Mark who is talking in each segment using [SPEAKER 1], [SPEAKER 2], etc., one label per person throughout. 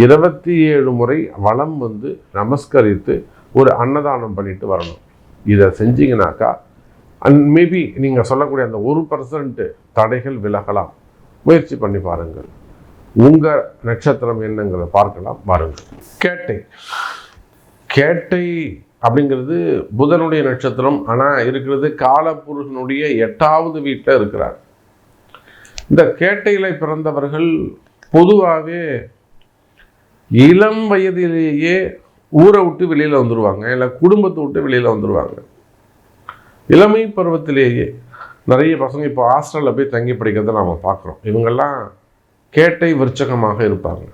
[SPEAKER 1] இருபத்தி ஏழு முறை வலம் வந்து நமஸ்கரித்து ஒரு அன்னதானம் பண்ணிட்டு வரணும். இதை செஞ்சீங்கனாக்கா அண்ட் மேபி நீங்கள் சொல்லக்கூடிய அந்த ஒரு பர்சன்ட் தடைகள் விலகலாம். முயற்சி பண்ணி பாருங்கள். உங்கள் நட்சத்திரம் என்னங்கிறத பார்க்கலாம் பாருங்கள் கேட்டை. கேட்டை அப்படிங்கிறது புதனுடைய நட்சத்திரம் ஆனால் இருக்கிறது காலப்புருஷனுடைய எட்டாவது வீட்டில் இருக்கிறார். இந்த கேட்டையில் பிறந்தவர்கள் பொதுவாகவே இளம் வயதிலேயே ஊரை விட்டு வெளியில் வந்துடுவாங்க இல்லை குடும்பத்தை விட்டு வெளியில் வந்துடுவாங்க இளமை பருவத்திலேயே நிறைய பசங்க இப்போ ஹாஸ்டலில் போய் தங்கி படிக்கிறத நாம் பார்க்குறோம். இவங்கெல்லாம் கேட்டை விருச்சகமாக இருப்பாங்க.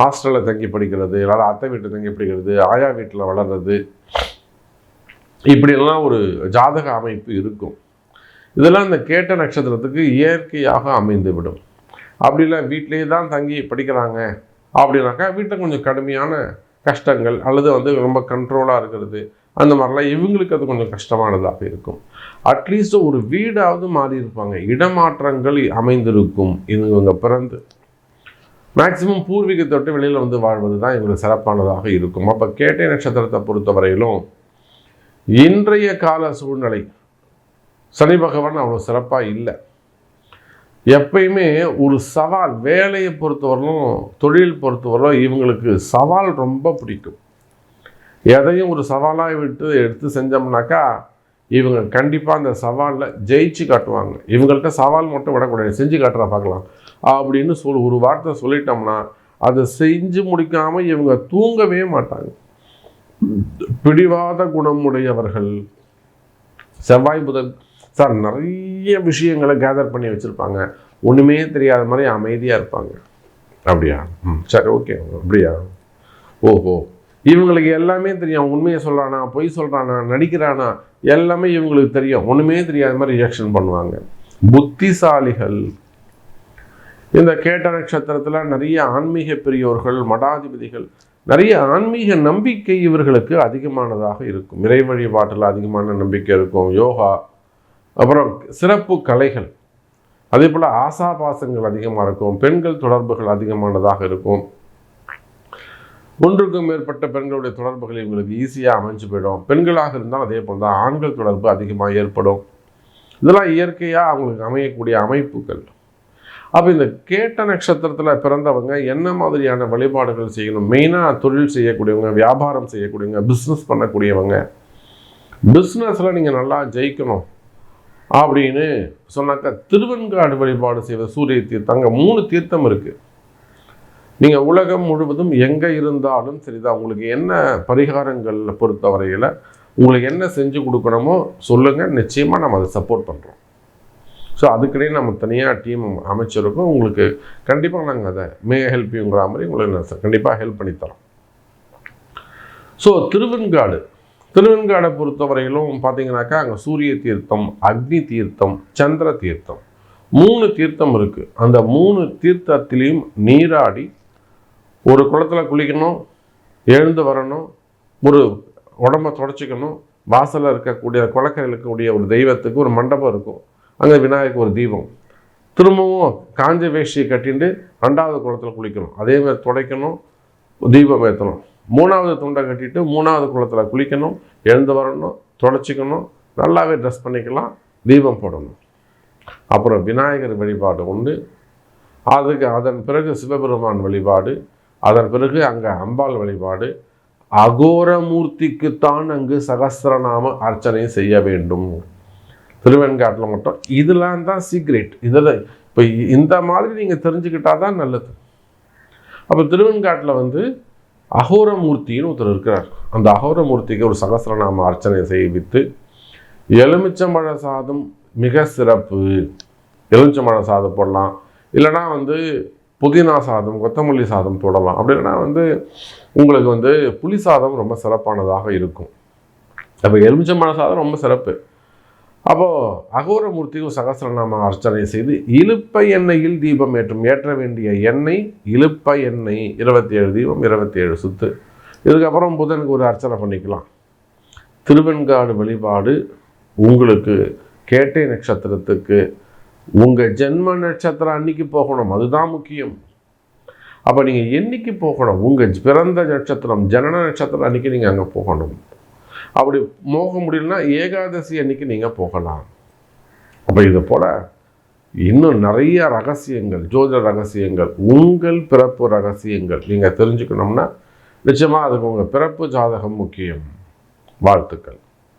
[SPEAKER 1] ஹாஸ்டலில் தங்கி படிக்கிறது இல்லாத அத்தை வீட்டில் தங்கி படிக்கிறது ஆயா வீட்டில் வளர்றது இப்படியெல்லாம் ஒரு ஜாதக அமைப்பு இருக்கும். இதெல்லாம் இந்த கேட்ட நட்சத்திரத்துக்கு இயற்கையாக அமைந்துவிடும். அப்படிலாம் அப்படி இல்லை வீட்டிலேயே தான் தங்கி படிக்கிறாங்க. அப்படின்னாக்கா வீட்டில் கொஞ்சம் கடுமையான கஷ்டங்கள் அல்லது வந்து ரொம்ப கண்ட்ரோலாக இருக்கிறது. அந்த மாதிரிலாம் இவங்களுக்கு அது கொஞ்சம் கஷ்டமானதாக இருக்கும். அட்லீஸ்ட் ஒரு வீடாவது மாறி இருப்பாங்க. இடமாற்றங்கள் அமைந்திருக்கும். இவங்க பிறந்து மேக்சிமம் பூர்வீகத்தை விட்டு வெளியில் வந்து வாழ்வது தான் எங்களுக்கு சிறப்பானதாக இருக்கும். அப்போ கேட்டை நட்சத்திரத்தை பொறுத்தவரையிலும் இன்றைய கால சூழ்நிலை சனி பகவான் அவ்வளோ சிறப்பாக இல்லை. எப்பயுமே ஒரு சவால் வேலையை பொறுத்தவரையிலும் தொழில் பொறுத்தவரையிலும் இவங்களுக்கு சவால் ரொம்ப பிடிக்கும். எதையும் ஒரு சவாலாக விட்டு எடுத்து செஞ்சோம்னாக்கா இவங்க கண்டிப்பாக அந்த சவாலில் ஜெயிச்சு காட்டுவாங்க. இவங்கள்ட்ட சவால் மட்டும் விடக்கூடாது செஞ்சு காட்டுறா பார்க்கலாம். அப்படின்னு சொல் ஒரு வார்த்தை சொல்லிட்டோம்னா அதை செஞ்சு முடிக்காமல் இவங்க தூங்கவே மாட்டாங்க. பிடிவாத குணமுடையவர்கள் செவ்வாய் புதன் சார் நிறைய விஷயங்களை கேதர் பண்ணி வச்சுருப்பாங்க. ஒன்றுமே தெரியாத மாதிரி அமைதியாக இருப்பாங்க. அப்படியா? ம் சரி ஓகே அப்படியா? ஓஹோ. இவங்களுக்கு எல்லாமே தெரியும். உண்மையை சொல்கிறானா பொய் சொல்கிறானா நடிக்கிறானா எல்லாமே இவங்களுக்கு தெரியும். ஒன்றுமே தெரியாத மாதிரி ரியாக்ஷன் பண்ணுவாங்க. புத்திசாலிகள். இந்த கேட்ட நட்சத்திரத்தில் நிறைய ஆன்மீக பெரியோர்கள் மடாதிபதிகள் நிறைய ஆன்மீக நம்பிக்கை இவர்களுக்கு அதிகமானதாக இருக்கும். இறை வழிபாட்டில் அதிகமான நம்பிக்கை இருக்கும். யோகா அப்புறம் சிறப்பு கலைகள். அதே போல் ஆசாபாசங்கள் அதிகமாக இருக்கும். பெண்கள் தொடர்புகள் அதிகமானதாக இருக்கும். ஒன்றுக்கும் மேற்பட்ட பெண்களுடைய தொடர்புகள் இவங்களுக்கு ஈஸியாக அமைஞ்சு போயிடும். பெண்களாக இருந்தால் அதே போல் தான் ஆண்கள் தொடர்பு அதிகமாக ஏற்படும். இதெல்லாம் இயற்கையாக அவங்களுக்கு அமையக்கூடிய அமைப்புகள். அப்போ இந்த கேட்ட நட்சத்திரத்தில் பிறந்தவங்க என்ன மாதிரியான வழிபாடுகள் செய்யணும்? மெயினாக தொழில் செய்யக்கூடியவங்க வியாபாரம் செய்யக்கூடியவங்க பிஸ்னஸ் பண்ணக்கூடியவங்க. பிஸ்னஸில் நீங்கள் நல்லா ஜெயிக்கணும். அப்படின்னு சொன்னாக்கா திருவெண்காடு வழிபாடு செய்வது சூரிய தீர்த்தம் அங்கே மூணு தீர்த்தம் இருக்குது நீங்கள் உலகம் முழுவதும் எங்கே இருந்தாலும் சரிதான் உங்களுக்கு என்ன பரிகாரங்கள் பொறுத்தவரையில் உங்களுக்கு என்ன செஞ்சு கொடுக்கணுமோ சொல்லுங்கள் நிச்சயமாக நம்ம அதை சப்போர்ட் பண்ணுறோம் ஸோ அதுக்கிடையே நம்ம தனியாக டீம் அமைச்சிருக்கோம். உங்களுக்கு கண்டிப்பாக நாங்கள் அதை மே ஹெல்ப் யூங்கிற மாதிரி உங்களுக்கு கண்டிப்பாக ஹெல்ப் பண்ணித்தரோம் ஸோ திருவெண்காடு திருவெண்காடை பொறுத்தவரையிலும் பார்த்தீங்கன்னாக்கா அங்கே சூரிய தீர்த்தம் அக்னி தீர்த்தம் சந்திர தீர்த்தம் மூணு தீர்த்தம் இருக்குது அந்த மூணு தீர்த்தத்திலையும் நீராடி ஒரு குளத்தில் குளிக்கணும் எழுந்து வரணும் ஒரு உடம்ப தொடச்சிக்கணும் வாசலில் இருக்கக்கூடிய குளக்கரையில் இருக்கக்கூடிய ஒரு தெய்வத்துக்கு ஒரு மண்டபம் இருக்கும். அங்கே விநாயகருக்கு ஒரு தீபம். திரும்பவும் காஞ்ச வேஷ்டியை கட்டிட்டு ரெண்டாவது குளத்தில் குளிக்கணும். அதே மாதிரி துடைக்கணும் தீபம் ஏற்றணும் மூணாவது துண்டை கட்டிட்டு மூணாவது குளத்தில் குளிக்கணும் எழுந்து வரணும் தொடச்சிக்கணும் நல்லாவே ட்ரெஸ் பண்ணிக்கலாம் தீபம் போடணும். அப்புறம் விநாயகர் வழிபாடு உண்டு. அதுக்கு அதன் பிறகு சிவபெருமான் வழிபாடு அதன் பிறகு அங்கே அம்பாள் வழிபாடு. அகோரமூர்த்திக்குத்தான் அங்கு சகசிரநாம அர்ச்சனை செய்ய வேண்டும். திருவெண்காட்டில் மட்டும். இதெல்லாம் தான் சீக்ரெட் இதில் இப்போ இந்த மாதிரி நீங்கள் தெரிஞ்சுக்கிட்டா தான் நல்லது. அப்போ திருவெண்காட்டில் வந்து அகோரமூர்த்தின்னு ஒருத்தர் இருக்கிறார். அந்த அகோரமூர்த்திக்கு ஒரு சகசிரநாம அர்ச்சனை செய்வித்து எலுமிச்சம்பழ சாதம் மிக சிறப்பு. எலுமிச்சம்பழ சாதம் போடலாம். இல்லைனா வந்து புதினா சாதம் கொத்தமல்லி சாதம் போடலாம். அப்படின்னா வந்து உங்களுக்கு வந்து புளி சாதம் ரொம்ப சிறப்பானதாக இருக்கும். அப்போ எலுமிச்சம்பழ சாதம் ரொம்ப சிறப்பு. அப்போது அகோரமூர்த்தியும் சகசிரநாம அர்ச்சனை செய்து இழுப்ப எண்ணெயில் தீபம் ஏற்றும் ஏற்ற வேண்டிய எண்ணெய் இழுப்ப எண்ணெய் இருபத்தி ஏழு தீபம் இருபத்தி ஏழு சுத்து. இதுக்கப்புறம் புதனுக்கு ஒரு அர்ச்சனை பண்ணிக்கலாம். திருவெண்காடு வழிபாடு உங்களுக்கு கேட்டை நட்சத்திரத்துக்கு உங்கள் ஜென்ம நட்சத்திரம் அன்னைக்கு போகணும் அதுதான் முக்கியம். அப்போ நீங்கள் என்னைக்கு போகணும் உங்கள் பிறந்த நட்சத்திரம் ஜனன நட்சத்திரம் அன்னைக்கு நீங்கள் அங்கே போகணும். அப்படி போக முடியலன்னா ஏகாதசி அன்னைக்கு நீங்கள் போகலாம். அப்போ இது போல் இன்னும் நிறைய ரகசியங்கள் ஜோதிட ரகசியங்கள் உங்கள் பிறப்பு ரகசியங்கள் நீங்கள் தெரிஞ்சுக்கணும்னா நிச்சயமாக அதுக்கு உங்கள் பிறப்பு ஜாதகம் முக்கியம். வாழ்த்துக்கள்.